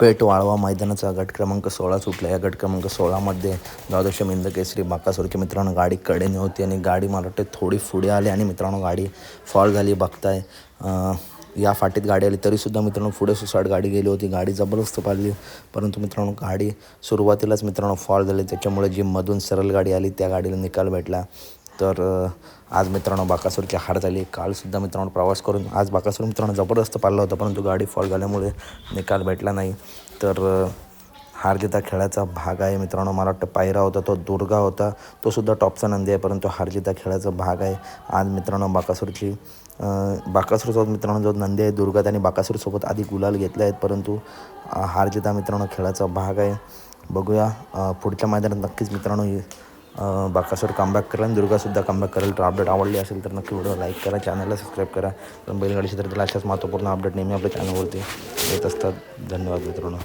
पेठ वाळवा मैदानाचा गट क्रमांक सोळा सुटला. या गट क्रमांक सोळामध्ये द्वादश मिंद केसरी बाकासोरची मित्रांनो गाडी कडेने होती आणि गाडी मला वाटते थोडी पुढे आली आणि मित्रांनो गाडी फॉल झाली. बघताय या फाटीत गाडी आली तरीसुद्धा मित्रांनो पुढे सुसाट गाडी गेली होती. गाडी जबरदस्त पाडली. परंतु मित्रांनो गाडी सुरुवातीलाच मित्रांनो फॉल झाली. त्याच्यामुळे जी मधून सरळ गाडी आली त्या गाडीला निकाल भेटला. तर आज मित्रांनो बाकासूरची हार झाली. कालसुद्धा मित्रांनो प्रवास करून आज बाकासूर मित्रांनो जबरदस्त पाळला होता परंतु गाडी फॉल झाल्यामुळे निकाल भेटला नाही. तर हार जिता खेळाचा भाग आहे मित्रांनो. मला वाटतं पायरा होता तो दुर्गा होता. तो सुद्धा टॉपचा नंदी आहे परंतु हार जिता खेळाचा भाग आहे. आज मित्रांनो बाकासूरची बाकासूरसोबत मित्रांनो जो नंदी आहे दुर्गा त्याने बाकासूरसोबत आधी गुलाल घेतले आहेत परंतु हार जिता मित्रांनो खेळाचा भाग आहे. बघूया पुढच्या मैदानात नक्कीच मित्रांनो बाकासूर कमबॅक करेल आणि दुर्गासुद्धा कमबॅक करेल. तर अपडेट आवडली असेल तर नक्की व्हिडिओ लाईक करा चॅनलला सबस्क्राईब करा. कारण बैलगाडी क्षेत्रातील अशाच महत्त्वपूर्ण अपडेट नेहमी आपल्या चॅनलवरती येत असतात. धन्यवाद मित्रांनो.